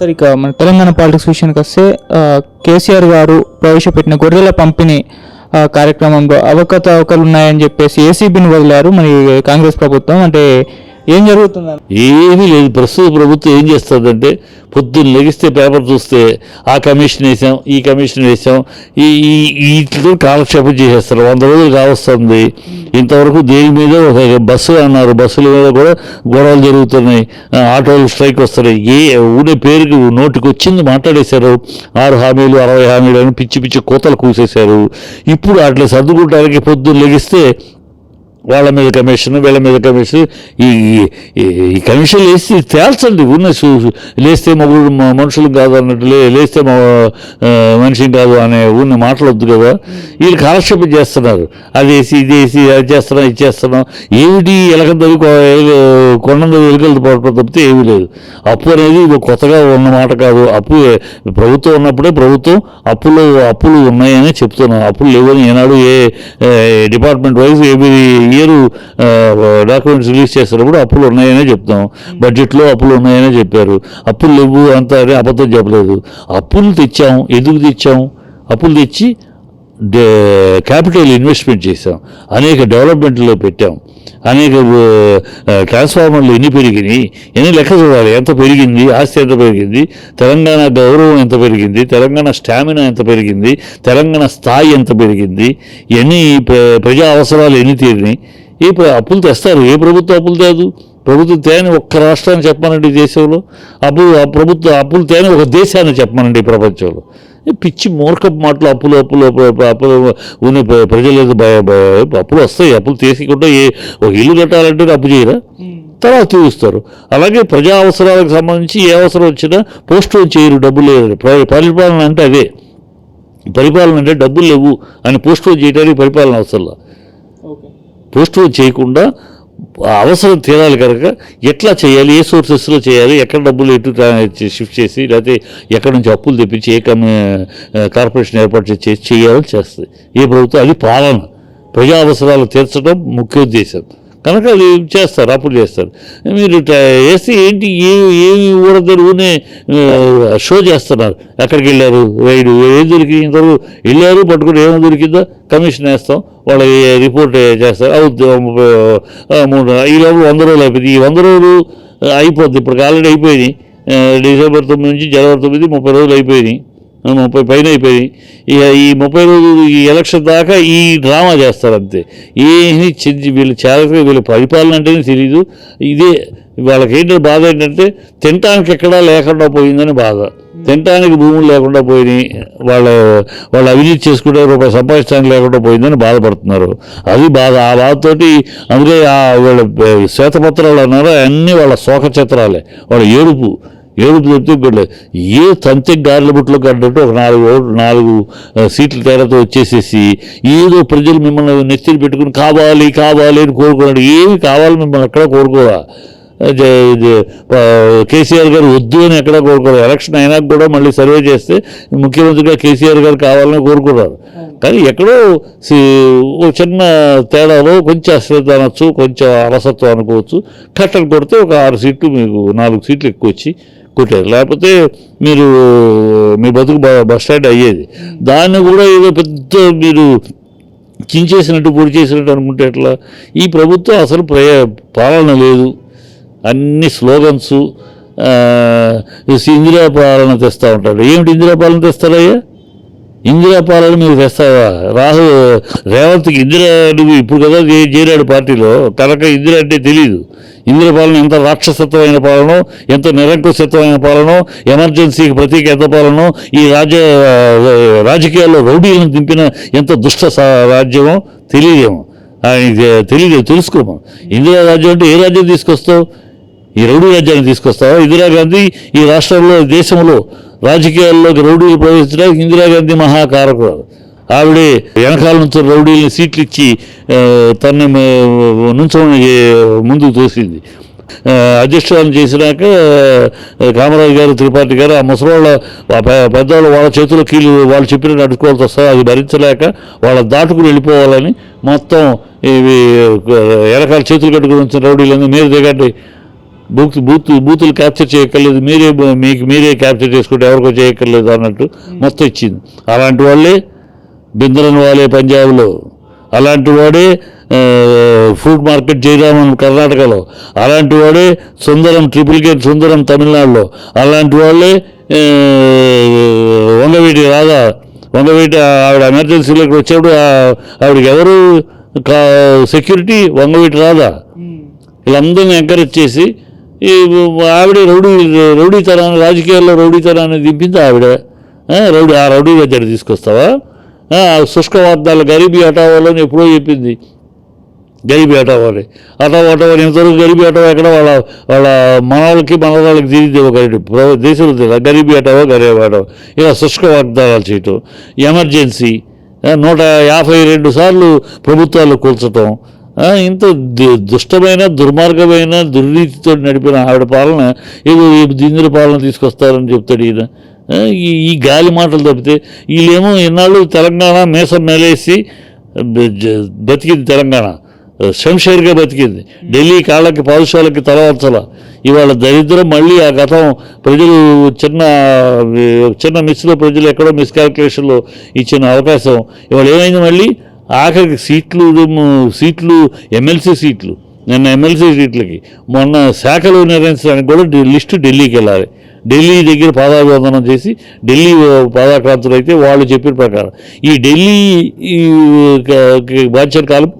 సరే ఇక మన తెలంగాణ పాలిటిక్స్ విషయానికి వస్తే కేసీఆర్ గారు ప్రవేశపెట్టిన గొర్రెల పంపిణీ కార్యక్రమంలో అవకతవకలు ఉన్నాయని చెప్పేసి ఏసీబీని వదిలారు. మరి కాంగ్రెస్ ప్రభుత్వం అంటే ఏం జరుగుతుందని ఏమీ లేదు. ప్రస్తుత ప్రభుత్వం ఏం చేస్తుందంటే పొద్దున్న లెగిస్తే పేపర్ చూస్తే ఆ కమిషన్ వేసాం ఈ కమిషన్ వేసాం ఈ ఈ- వీటితో కాలక్షేపం చేసేస్తారు. వంద రోజులు కావస్తుంది. ఇంతవరకు దేని మీద ఒక బస్సు అన్నారు. బస్సుల మీద కూడా గొడవలు జరుగుతున్నాయి. ఆటోలు స్ట్రైక్ వస్తున్నాయి. ఏ ఊనే పేరుకి నోటికి వచ్చింది మాట్లాడేశారు. ఆరు హామీలు అరవై హామీలు అని పిచ్చి పిచ్చి కోతలు కూసేశారు. ఇప్పుడు అట్లా సర్దుకుంటానికి పొద్దున్న లెగిస్తే వాళ్ళ మీద కమిషన్ వీళ్ళ మీద కమిషన్. ఈ ఈ- కమిషన్ వేసి తేల్చండి. ఉన్న లేస్తే మగుడు మనుషులు కాదు అన్నట్టు లేస్తే మా మనిషిని కాదు అనే ఉన్న మాటలు వద్దు కదా. వీళ్ళు కాలక్షేపం చేస్తున్నారు. అది వేసి ఇది వేసి అది చేస్తున్నాం ఇది చేస్తున్నాం. ఏమిటి ఎలకందరు కొండ ఎలుకలతో పడటం తప్పితే ఏమీ లేదు. అప్పు అనేది ఇది కొత్తగా ఉన్న మాట కాదు. అప్పు ప్రభుత్వం ఉన్నప్పుడే ప్రభుత్వం అప్పులు అప్పులు ఉన్నాయని చెప్తున్నాం. అప్పులు లేవని ఏనాడు ఏ డిపార్ట్మెంట్ వైజ్ ఏమి ఇయర్ డాక్యుమెంట్స్ రిలీజ్ చేస్తున్నప్పుడు అప్పులు ఉన్నాయనే చెప్తాం. బడ్జెట్లో అప్పులు ఉన్నాయనే చెప్పారు. అప్పులు లేవు అంత అని అబద్ధం చెప్పలేదు. అప్పులు తెచ్చాం ఎందుకు తెచ్చాం? అప్పులు తెచ్చి క్యాపిటల్ ఇన్వెస్ట్మెంట్ చేసాం అనేక డెవలప్మెంట్లో పెట్టాం. అనేక ట్రాన్స్ఫార్మర్లు ఎన్ని పెరిగినాయి ఎన్ని లెక్క చూడాలి? ఎంత పెరిగింది? ఆస్తి ఎంత పెరిగింది? తెలంగాణ గౌరవం ఎంత పెరిగింది? తెలంగాణ స్టామినా ఎంత పెరిగింది? తెలంగాణ స్థాయి ఎంత పెరిగింది? ఎన్ని ప్రజా అవసరాలు ఎన్ని తీరినాయి? ఏ అప్పులు తెస్తారు. ఏ ప్రభుత్వం అప్పులు తేదు? ప్రభుత్వం తేని ఒక్క రాష్ట్రాన్ని చెప్పమనండి దేశంలో. అప్పుడు ఆ ప్రభుత్వం అప్పులు తేని ఒక దేశాన్ని చెప్పమనండి ఈ ప్రపంచంలో. పిచ్చి మూర్ఖపు మాటలు అప్పులు అప్పులు అప్పులు ఉన్న ప్ర- ప్రజలు అప్పులు వస్తాయి అప్పులు తీసుకుంటే ఏ ఒక ఇల్లు కట్టాలంటే అప్పు చేయరా? తర్వాత తీరుస్తారు అలాగే ప్రజా అవసరాలకు సంబంధించి ఏ అవసరం వచ్చినా పోస్ట్ చేయరు డబ్బులు లేదు ప్ర- పరిపాలన అంటే అదే. పరిపాలన అంటే డబ్బులు లేవు అని పోస్ట్ చేయడానికి పరిపాలన అవసరం పోస్ట్ చేయకుండా అవసరం తీరాలి కనుక ఎట్లా చేయాలి ఏ సోర్సెస్లో చేయాలి ఎక్కడ డబ్బులు ఎటు ట్రా- షిఫ్ట్ చేసి లేకపోతే ఎక్కడి నుంచి అప్పులు తెప్పించి ఏ కార్పొరేషన్ ఏర్పాటు చేసి చేయాలని చేస్తుంది. ఏ ప్రభుత్వం అది పాలన. ప్రజా అవసరాలు తీర్చడం ముఖ్య ఉద్దేశం. కనుక అవి చేస్తారు? అప్పులు చేస్తారు. మీరు వేస్తే వేసి ఏంటి ఏమి ఏమి ఊరద్దరు ఊనే షో చేస్తున్నారు. ఎక్కడికి వెళ్ళారు? రైడు ఏం దొరికింది? ఇంతవరకు వెళ్ళారు పట్టుకుని ఏమో దొరికిందో కమిషన్ వేస్తాం. వాళ్ళకి రిపోర్ట్ చేస్తారు? అవుద్ది మూడు ఈ లోపల వంద రోజులు అయిపోయింది. ఈ వంద రోజులు అయిపోద్ది. ఇప్పుడు ఆల్రెడీ అయిపోయినాయి. డిసెంబర్ తొమ్మిది నుంచి జనవరి తొమ్మిది ముప్పై రోజులు అయిపోయినాయి. ముప్పై పైన అయిపోయినాయి ఇక ఈ ముప్పై రోజులు ఈ ఎలక్షన్ దాకా ఈ డ్రామా చేస్తారు అంతే. ఏమి చెంది వీళ్ళు చాలా వీళ్ళ పరిపాలన అంటేనే తెలియదు ఇదే వాళ్ళకి ఏంటంటే బాధ ఏంటంటే తినటానికి ఎక్కడా లేకుండా పోయిందని బాధ. తినటానికి భూములు లేకుండా పోయినాయి వాళ్ళ వాళ్ళు అవినీతి చేసుకుంటే రూపాయి సంపాదించడానికి లేకుండా పోయిందని బాధపడుతున్నారు. అది బాధ. ఆ బాధతోటి అందుకే ఆ వీళ్ళ శ్వేతపత్రాలు అన్నారో అన్నీ వాళ్ళ శోక చిత్రాలే వాళ్ళ ఏడుపు. ఏడుపు చెప్తే ఇంకోటి ఏ తంతె గారెల బుట్లో కట్టినట్టు ఒక నాలుగు నాలుగు సీట్ల తేడాతో వచ్చేసేసి ఏదో ప్రజలు మిమ్మల్ని నెత్తిని పెట్టుకుని కావాలి కావాలి అని కోరుకున్నాడు. ఏమి కావాలి మిమ్మల్ని ఎక్కడ కోరుకోవా? కేసీఆర్ గారు వద్దు అని ఎక్కడ కోరుకోరు. ఎలక్షన్ అయినా కూడా మళ్ళీ సర్వే చేస్తే ముఖ్యమంత్రిగా కేసీఆర్ గారు కావాలని కోరుకున్నారు. కానీ ఎక్కడో ఒక చిన్న తేడాలో కొంచెం అశ్రద్ధ అనొచ్చు కొంచెం అలసత్వం అనుకోవచ్చు. కట్టలు కొడితే ఒక ఆరు సీట్లు మీకు నాలుగు సీట్లు ఎక్కువ వచ్చి కొట్టారు. లేకపోతే మీరు మీ బతుకు బస్ స్టాండ్ అయ్యేది. దాన్ని కూడా ఏదో పెద్ద మీరు చించేసినట్టు పొడి చేసినట్టు అనుకుంటే ఎట్లా? ఈ ప్రభుత్వం అసలు ప్రయ పాలన లేదు. అన్ని స్లోగన్స్ ఇందిరా పాలన తెస్తూ ఉంటాడు. ఏమిటి ఇందిరా పాలన తెస్తారయ్యా ఇందిరా పాలన మీరు తెస్తావా? రాహుల్ రేవంత్కి ఇందిరా నువ్వు ఇప్పుడు కదా చేరాడు పార్టీలో. తనక ఇందిరా అంటే తెలియదు ఇందిరా పాలన ఎంత రాక్షసత్వమైన పాలన ఎంత నిరంకుశత్వమైన పాలన ఎమర్జెన్సీకి ప్రతీక ఎంత పాలన ఈ రాజ్య రాజకీయాల్లో రౌడీలను దింపిన ఎంత దుష్ట రాజ్యమో తెలియదేమో. తెలియదు తెలుసుకోము. ఇందిరా రాజ్యం అంటే ఏ రాజ్యం తీసుకొస్తావు? ఈ రౌడీ రాజ్యాన్ని తీసుకొస్తావా? ఇందిరాగాంధీ ఈ రాష్ట్రంలో దేశంలో రాజకీయాల్లోకి రౌడీలు ప్రవేశించడానికి ఇందిరాగాంధీ మహాకారకురాలు. ఆవిడే వెనకాల నుంచి రౌడీని సీట్లు ఇచ్చి తనని నుంచోని ముందుకు తోసింది. ఆ, అధ్యక్షురాలు చేసినాక కామరాజు గారు త్రిపాఠి గారు ఆ ముసలివాళ్ళ పెద్దవాళ్ళు వాళ్ళ చేతిలో కీళ్ళు వాళ్ళు చెప్పినట్టు అడుకోవాల్సి వస్తారు అది భరించలేక వాళ్ళ దాటుకుని వెళ్ళిపోవాలని మొత్తం ఇవి వెనకాల చేతులు కట్టుకుని వచ్చిన రౌడీలన్నీ మీరు దిగండి. బూత్ బూత్ బూతులు క్యాప్చర్ చేయక్కర్లేదు. మీరే మీకు మీరే క్యాప్చర్ చేసుకుంటే ఎవరికో చేయక్కర్లేదు అన్నట్టు మొత్తం ఇచ్చింది. అలాంటి వాళ్ళే బిందరన్ వాళ్ళే పంజాబ్లో. అలాంటి వాడే ఫ్రూట్ మార్కెట్ జయరామన్ కర్ణాటకలో. అలాంటి వాడే సుందరం ట్రిపుల్ గేట్ సుందరం తమిళనాడులో. అలాంటి వాళ్ళే వంగవీటి రాధా వంగవీటి ఆవిడ ఎమర్జెన్సీలోకి వచ్చేప్పుడు ఆవిడకి ఎవరు సెక్యూరిటీ? వంగవీటి రాధా. వీళ్ళందరినీ ఎంకరేజ్ చేసి ఈ ఆవిడ రౌడీ రౌడీతనాన్ని రాజకీయాల్లో రౌడీతనాన్ని దింపింది ఆవిడ. రౌడీ ఆ రౌడీ దగ్గర తీసుకొస్తావా? ఆ, శుష్క గరీబీ హటావాలని ఎప్పుడో చెప్పింది. గరీబీ హటావాలి హటావా హటావా ఇంతవరకు గరీబీ హటావా ఎక్కడ వాళ్ళ వాళ్ళ మనవాళ్ళకి మనవాళ్ళకి తిరిగి ఒక ప్ర- దేశంలో తెలియదు గరీబీ హటావా గరీబీ హటావా ఇలా శుష్క వాగ్దానాలు చేయటం ఎమర్జెన్సీ నూట యాభై రెండు సార్లు ప్రభుత్వాలు కూల్చటం ఇంత దు- దుష్టమైన దుర్మార్గమైన దుర్నీతితో నడిపిన ఆవిడ పాలన ఏదో ఈ పాలన తీసుకొస్తారని చెప్తాడు ఈయన. ఈ ఈ గాలి మాటలు తప్పితే వీళ్ళేమో ఇన్నాళ్ళు తెలంగాణ మీసం మేలేసి బతికింది తెలంగాణ. శంషేర్గా బతికింది. ఢిల్లీ కాళ్ళకి పాదశాలకి తలవంచల ఇవాళ దరిద్రం మళ్ళీ ఆ గతం ప్రజలు చిన్న చిన్న మిస్లో ప్రజలు ఎక్కడో మిస్కాల్కులేషన్లో ఇచ్చిన అవకాశం. ఇవాళ ఏమైంది మళ్ళీ? ఆఖరికి సీట్లు సీట్లు ఎమ్మెల్సీ సీట్లు. నిన్న ఎమ్మెల్సీ సీట్లకి. మొన్న శాఖలు నిర్ణయించడానికి కూడా లిస్టు ఢిల్లీకి వెళ్ళాలి. ఢిల్లీ దగ్గర పాదాభివందనం చేసి ఢిల్లీ పాదాక్రాంతులు అయితే వాళ్ళు చెప్పిన ప్రకారం. ఈ ఢిల్లీ బాధ్యత కాలం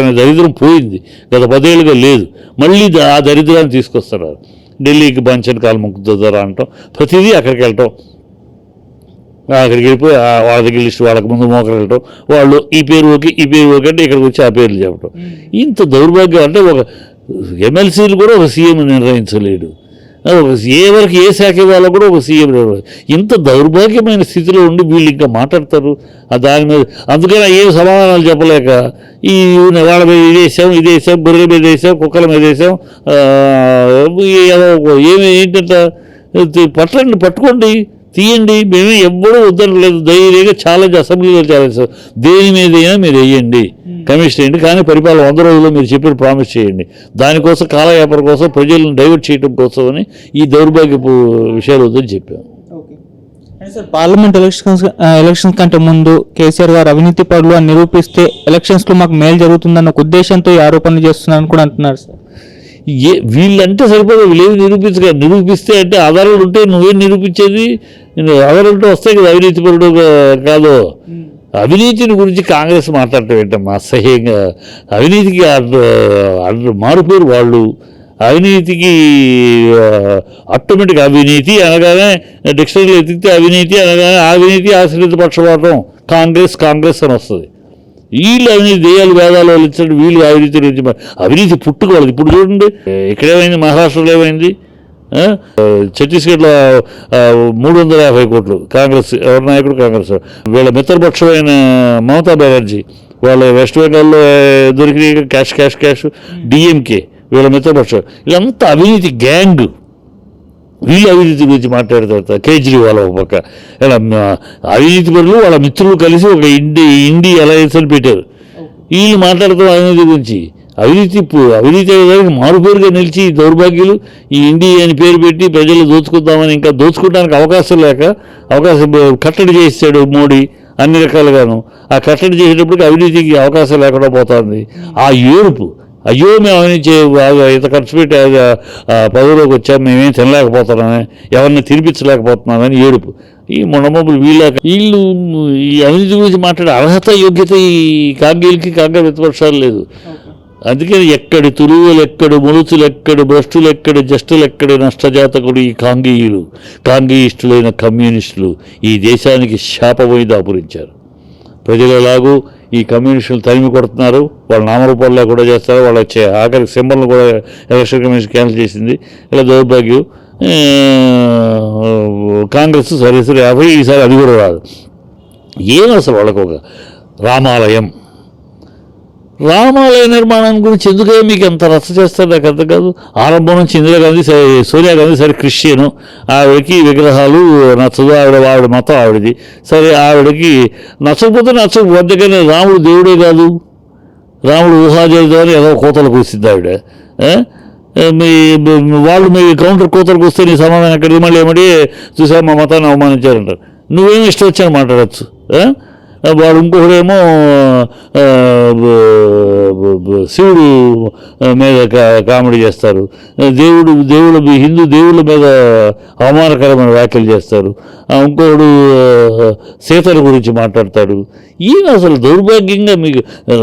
అనే దరిద్రం పోయింది. గత పదేళ్ళుగా లేదు. మళ్ళీ ఆ దరిద్రాన్ని తీసుకొస్తున్నారు. ఢిల్లీకి బాంచన్ కాలం ముక్కుతారా అంటాం. ప్రతిదీ అక్కడికి వెళ్ళటం. అక్కడికి వెళ్ళిపోయి ఆ వాళ్ళ దగ్గర లిస్ట్ వాళ్ళకి ముందు మోకలు వెళ్ళటం వాళ్ళు ఈ పేరు ఓకే ఈ పేరు ఓకే అంటే ఇక్కడికి వచ్చి ఆ పేర్లు చెప్పటం. ఇంత దౌర్భాగ్యం అంటే ఒక ఎమ్మెల్సీలు కూడా ఒక సీఎం నిర్ణయించలేడు. అది ఏ వరకు ఏ శాఖ ఇవ్వాలో కూడా ఒక సీఎం ఇంత దౌర్భాగ్యమైన స్థితిలో ఉండి వీళ్ళు ఇంకా మాట్లాడతారు. ఆ దాని మీద అందుకని ఏం సమాధానాలు చెప్పలేక ఈ వాళ్ళ మీద ఇది వేసాం ఇది వేసాం మీద వేసాం కుక్కల మీద వేసాం ఏమి ఏంటంటే పట్టండి పట్టుకోండి. తీయండి మేమే ఎవ్వడూ వద్దనలేదు ధైర్యంగా ఛాలెంజ్ అసెంబ్లీలో ఛాలెంజ్ దేని మీదైనా మీరు వేయండి. కమిషన్ వేయండి కానీ పరిపాలన వంద రోజుల్లో మీరు చెప్పిన ప్రామిస్ చేయండి. దానికోసం కాలయాపన కోసం ప్రజలను డైవర్ట్ చేయడం కోసమని ఈ దౌర్భాగ్యపు విషయాలు వద్దని చెప్పాం. అంటే సార్ పార్లమెంట్ ఎలక్షన్స్ ఎలక్షన్స్ కంటే ముందు కేసీఆర్ గారు అవినీతి పరులు అని నిరూపిస్తే ఎలక్షన్స్లో మాకు మేలు జరుగుతుందన్న ఒక ఉద్దేశంతో ఈ ఆరోపణలు చేస్తున్నారని కూడా అంటున్నారు సార్. ఏ వీళ్ళంటే సరిపోదు వీళ్ళేమి నిరూపించగా నిరూపిస్తే అంటే ఆధారాలు ఉంటే నువ్వేం నిరూపించేది? ఆధారాలు ఉంటే వస్తాయి కదా అవినీతి పరుడు కాదు. అవినీతిని గురించి కాంగ్రెస్ మాట్లాడటం ఏంటమ్మా? అసహ్యంగా. అవినీతికి మారుపేరు వాళ్ళు. అవినీతికి ఆటోమేటిక్ అవినీతి అనగానే డిక్షనరీలో ఎతికితే అవినీతి అనగానే అవినీతి ఆశ్రిత పక్షపాతం. కాంగ్రెస్ కాంగ్రెస్ అని వస్తుంది. వీళ్ళు అవినీతి దేయాలు వేదాలు వాళ్ళు ఇచ్చాడు వీళ్ళు అవినీతి గురించి అవినీతి పుట్టుక వాళ్ళది. ఇప్పుడు చూడండి ఇక్కడేమైంది? మహారాష్ట్రలో ఏమైంది? ఛత్తీస్గఢ్లో మూడు వందల యాభై కోట్లు కాంగ్రెస్ ఎవరి నాయకుడు కాంగ్రెస్? వీళ్ళ మిత్రపక్షమైన మమతా బెనర్జీ వాళ్ళ వెస్ట్ బెంగాల్లో దొరికిన క్యాష్ క్యాష్ క్యాష్ డిఎంకే వీళ్ళ మిత్రపక్షం వీళ్ళంతా అవినీతి గ్యాంగ్. వీళ్ళు అవినీతి గురించి మాట్లాడతారు కేజ్రీవాల్ ఒక పక్క ఇలా అవినీతి పరులు వాళ్ళ మిత్రులు కలిసి ఒక ఇండి ఇండి అలయన్స్ అని పెట్టారు. వీళ్ళు మాట్లాడతారు అవినీతి గురించి. అవినీతి అవినీతి అయ్యేదానికి మారుపేరుగా నిలిచి దౌర్భాగ్యులు ఈ ఇండి అని పేరు పెట్టి ప్రజలు దోచుకుందామని ఇంకా దోచుకోవడానికి అవకాశం లేక అవకాశం కట్టడి చేస్తాడు మోడీ అన్ని రకాలుగాను. ఆ కట్టడి చేసేటప్పటికి అవినీతికి అవకాశం లేకుండా పోతుంది. ఆ ఏడుపు. అయ్యో మేము అవినీతి ఇంత ఖర్చు పెట్టి ఆ, పదవిలోకి వచ్చాం మేమేం తినలేకపోతున్నామని ఎవరిని తినిపించలేకపోతున్నామని ఏడుపు. ఈ మొండమొబ్బులు వీళ్ళ వీళ్ళు ఈ అవినీతి గురించి మాట్లాడే అర్హత యోగ్యత ఈ కాంగ్రెస్కి కాంగ్రెస్ ప్రతిపక్షాలు లేదు. అందుకని ఎక్కడి తురువులు ఎక్కడు ములుచులు ఎక్కడు భ్రష్టులు ఎక్కడు జస్టులు ఎక్కడు నష్టజాతకుడు ఈ కాంగీయులు? కాంగీయిస్టులైన కమ్యూనిస్టులు ఈ దేశానికి శాపమై దాపురించారు ప్రజలలాగూ ఈ కమ్యూనిస్టులు తరిమి కొడుతున్నారు వాళ్ళ నామరూపాల్లో కూడా చేస్తారు వాళ్ళ వచ్చే ఆఖరి సింబల్ని కూడా ఎలక్షన్ కమిషన్ క్యాన్సిల్ చేసింది. ఇలా దౌర్భాగ్యం. కాంగ్రెస్ సరే సరే యాభై ఈసారి అది కూడా రాదు. ఏం అసలు వాళ్ళకు ఒక రామాలయం? రామాలయ నిర్మాణం గురించి ఎందుకే మీకు ఎంత రచ్చ చేస్తారు నాకు అర్థం కాదు. ఆరంభం నుంచి ఇందిరాగాంధీ సరే సోనియా గాంధీ సరే క్రిస్టియను. ఆవిడకి విగ్రహాలు నచ్చదు ఆవిడ ఆవిడ మతం ఆవిడది. సరే ఆవిడకి నచ్చకపోతే నచ్చకపోతే కానీ రాముడు దేవుడే కాదు. రాముడు ఊహాజేద్దామని ఏదో కోతలు కూర్చింది ఆవిడ. మీ వాళ్ళు మీ కౌంటర్ కోతలు వస్తే నీ సమాధానం ఎక్కడికి మళ్ళీ ఏమడి చూసా మా మతాన్ని అవమానించారంటారు నువ్వేం ఇష్టం వచ్చాను మాట్లాడచ్చు వాడు ఇంకొకడేమో శివుడు మీద కా- కామెడీ చేస్తారు. దేవుడు దేవుళ్ళ హిందూ దేవుళ్ళ మీద అవమానకరమైన వ్యాఖ్యలు చేస్తారు. ఇంకొకడు సీతల గురించి మాట్లాడతాడు. ఈ అసలు దౌర్భాగ్యంగా మీకు